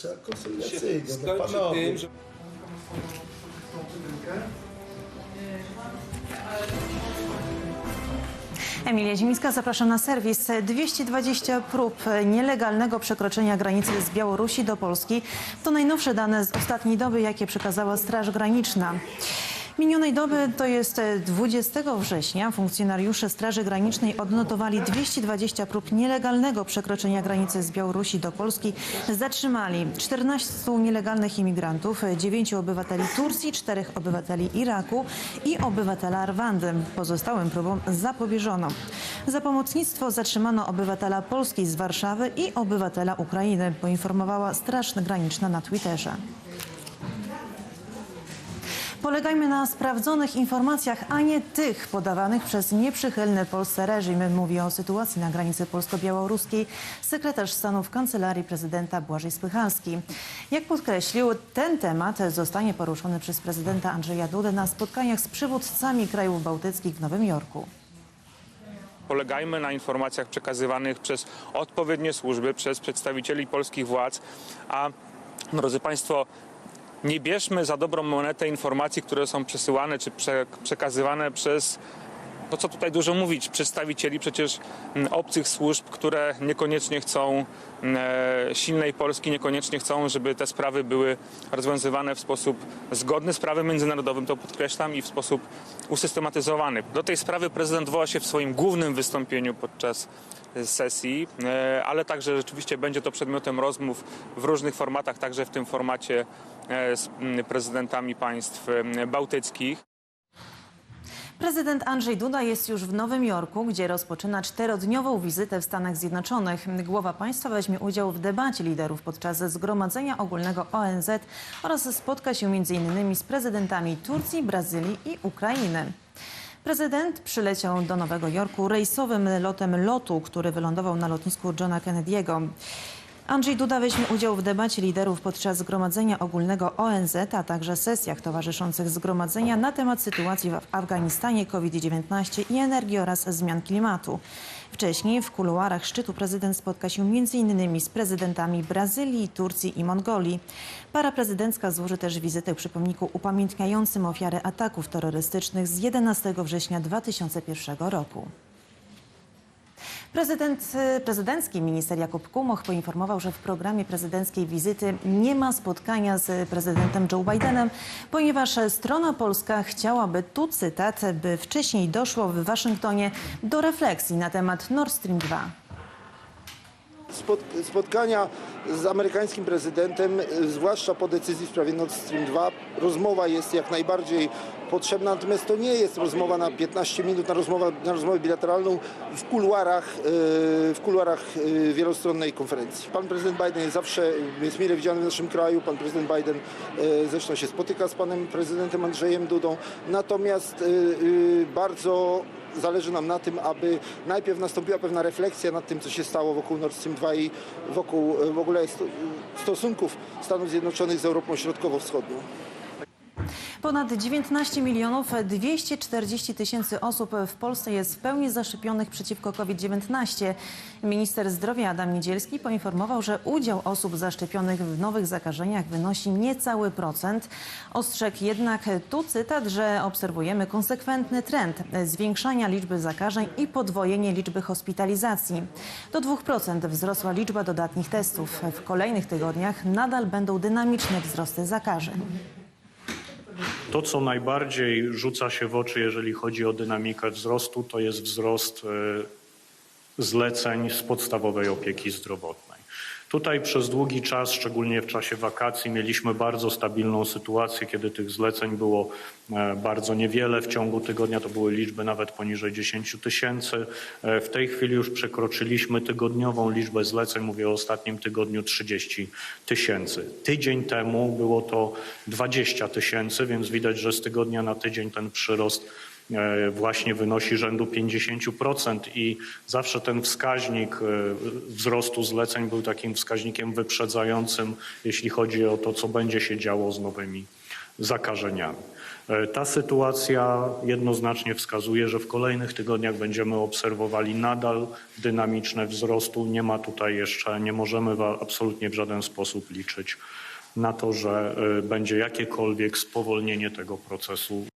Trzeba konsolidacyjnie, no skończy panowie. tym, że Emilia Zimiska, zapraszam na serwis. 220 prób nielegalnego przekroczenia granicy z Białorusi do Polski to najnowsze dane z ostatniej doby, jakie przekazała Straż Graniczna. Minionej doby, to jest 20 września, funkcjonariusze Straży Granicznej odnotowali 220 prób nielegalnego przekroczenia granicy z Białorusi do Polski. Zatrzymali 14 nielegalnych imigrantów, 9 obywateli Turcji, 4 obywateli Iraku i obywatela Rwandy. Pozostałym próbom zapobieżono. Za pomocnictwo zatrzymano obywatela Polski z Warszawy i obywatela Ukrainy, poinformowała Straż Graniczna na Twitterze. Polegajmy na sprawdzonych informacjach, a nie tych podawanych przez nieprzychylny Polsce reżim. Mówi o sytuacji na granicy polsko-białoruskiej sekretarz stanu w Kancelarii Prezydenta Błażej Spychalski. Jak podkreślił, ten temat zostanie poruszony przez prezydenta Andrzeja Dudę na spotkaniach z przywódcami krajów bałtyckich w Nowym Jorku. Polegajmy na informacjach przekazywanych przez odpowiednie służby, przez przedstawicieli polskich władz, a drodzy Państwo, nie bierzmy za dobrą monetę informacji, które są przesyłane czy prze, przekazywane przez to, co tutaj dużo mówić, przedstawicieli przecież mm, obcych służb, które niekoniecznie chcą mm, e, silnej Polski, niekoniecznie chcą, żeby te sprawy były rozwiązywane w sposób zgodny z prawem międzynarodowym, to podkreślam, i w sposób usystematyzowany. Do tej sprawy prezydent woła się w swoim głównym wystąpieniu podczas sesji, e, ale także rzeczywiście będzie to przedmiotem rozmów w różnych formatach, także w tym formacie e, z prezydentami państw bałtyckich. Prezydent Andrzej Duda jest już w Nowym Jorku, gdzie rozpoczyna czterodniową wizytę w Stanach Zjednoczonych. Głowa państwa weźmie udział w debacie liderów podczas Zgromadzenia Ogólnego ONZ oraz spotka się m.in. z prezydentami Turcji, Brazylii i Ukrainy. Prezydent przyleciał do Nowego Jorku rejsowym lotem lotu, który wylądował na lotnisku Johna Kennedy'ego. Andrzej Duda weźmie udział w debacie liderów podczas Zgromadzenia Ogólnego ONZ, a także sesjach towarzyszących zgromadzenia na temat sytuacji w Afganistanie, COVID-19 i energii oraz zmian klimatu. Wcześniej w kuluarach szczytu prezydent spotka się m.in. z prezydentami Brazylii, Turcji i Mongolii. Para prezydencka złoży też wizytę przy pomniku upamiętniającym ofiary ataków terrorystycznych z 11 września 2001 roku. Prezydent, prezydencki minister Jakub Kumoch poinformował, że w programie prezydenckiej wizyty nie ma spotkania z prezydentem Joe Bidenem, ponieważ strona polska chciałaby, tu cytat, by wcześniej doszło w Waszyngtonie do refleksji na temat Nord Stream 2. Spot, spotkania z amerykańskim prezydentem, y, zwłaszcza po decyzji w sprawie Nord Stream 2, rozmowa jest jak najbardziej potrzebna, natomiast to nie jest rozmowa na 15 minut, na, rozmowa, na rozmowę bilateralną w kuluarach, y, w kuluarach y, wielostronnej konferencji. Pan prezydent Biden jest zawsze, jest mile widziany w naszym kraju, pan prezydent Biden y, zresztą się spotyka z panem prezydentem Andrzejem Dudą, natomiast bardzo zależy nam na tym, aby najpierw nastąpiła pewna refleksja nad tym, co się stało wokół Nord Stream 2 i wokół e, w ogóle sto- stosunków Stanów Zjednoczonych z Europą Środkowo-Wschodnią. Ponad 19 milionów 240 tysięcy osób w Polsce jest w pełni zaszczepionych przeciwko COVID-19. Minister zdrowia Adam Niedzielski poinformował, że udział osób zaszczepionych w nowych zakażeniach wynosi niecały procent. Ostrzegł jednak, tu cytat, że obserwujemy konsekwentny trend zwiększania liczby zakażeń i podwojenie liczby hospitalizacji. Do 2% wzrosła liczba dodatnich testów. W kolejnych tygodniach nadal będą dynamiczne wzrosty zakażeń. To, co najbardziej rzuca się w oczy, jeżeli chodzi o dynamikę wzrostu, to jest wzrost e, zleceń z podstawowej opieki zdrowotnej. Tutaj przez długi czas, szczególnie w czasie wakacji, mieliśmy bardzo stabilną sytuację, kiedy tych zleceń było e, bardzo niewiele. W ciągu tygodnia to były liczby nawet poniżej 10 tysięcy. E, W tej chwili już przekroczyliśmy tygodniową liczbę zleceń, mówię o ostatnim tygodniu 30 tysięcy. Tydzień temu było to 20 tysięcy, więc widać, że z tygodnia na tydzień ten przyrost właśnie wynosi rzędu 50% i zawsze ten wskaźnik e, wzrostu zleceń był takim wskaźnikiem wyprzedzającym, jeśli chodzi o to, co będzie się działo z nowymi zakażeniami. E, Ta sytuacja jednoznacznie wskazuje, że w kolejnych tygodniach będziemy obserwowali nadal dynamiczne wzrostu. Nie ma tutaj jeszcze, nie możemy absolutnie w żaden sposób liczyć na to, że e, będzie jakiekolwiek spowolnienie tego procesu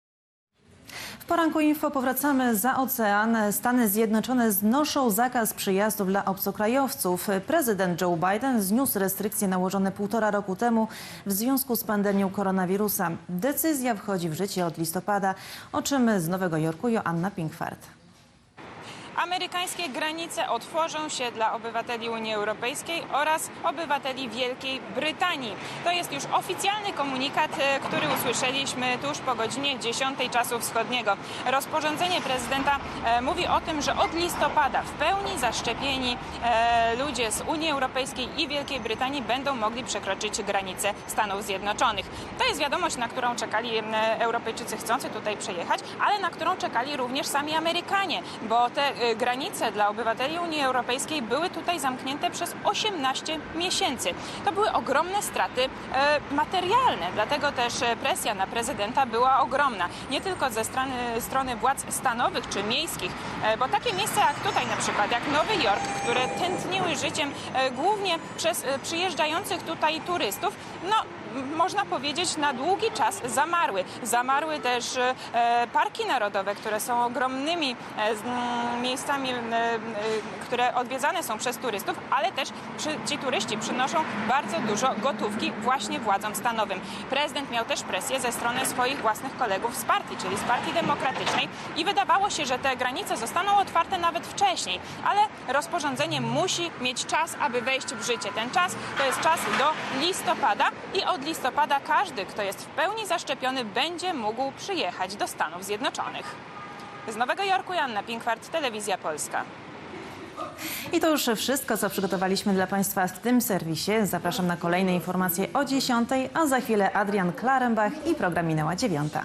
Poranku info powracamy za ocean. Stany Zjednoczone znoszą zakaz przyjazdów dla obcokrajowców. Prezydent Joe Biden zniósł restrykcje nałożone półtora roku temu w związku z pandemią koronawirusa. Decyzja wchodzi w życie od listopada, o czym z Nowego Jorku Joanna Pinkwart. Amerykańskie granice otworzą się dla obywateli Unii Europejskiej oraz obywateli Wielkiej Brytanii. To jest już oficjalny komunikat, e, który usłyszeliśmy tuż po godzinie 10 czasu wschodniego. Rozporządzenie prezydenta e, mówi o tym, że od listopada w pełni zaszczepieni e, ludzie z Unii Europejskiej i Wielkiej Brytanii będą mogli przekroczyć granice Stanów Zjednoczonych. To jest wiadomość, na którą czekali Europejczycy chcący tutaj przejechać, ale na którą czekali również sami Amerykanie, bo te granice dla obywateli Unii Europejskiej były tutaj zamknięte przez 18 miesięcy. To były ogromne straty e, materialne, dlatego też e, presja na prezydenta była ogromna. Nie tylko ze strony, strony władz stanowych czy miejskich, e, bo takie miejsca jak tutaj na przykład, jak Nowy Jork, które tętniły życiem głównie przez przyjeżdżających tutaj turystów, no można powiedzieć, na długi czas zamarły. Zamarły też e, parki narodowe, które są ogromnymi e, miejscami, e, które odwiedzane są przez turystów, ale też ci turyści przynoszą bardzo dużo gotówki właśnie władzom stanowym. Prezydent miał też presję ze strony swoich własnych kolegów z partii, czyli z Partii Demokratycznej i wydawało się, że te granice zostaną otwarte nawet wcześniej, ale rozporządzenie musi mieć czas, aby wejść w życie. Ten czas to jest czas do listopada i od listopada każdy, kto jest w pełni zaszczepiony, będzie mógł przyjechać do Stanów Zjednoczonych. Z Nowego Jorku Janna Pinkwart, Telewizja Polska. I to już wszystko, co przygotowaliśmy dla Państwa w tym serwisie. Zapraszam na kolejne informacje o 10, a za chwilę Adrian Klarenbach i program minęła dziewiąta.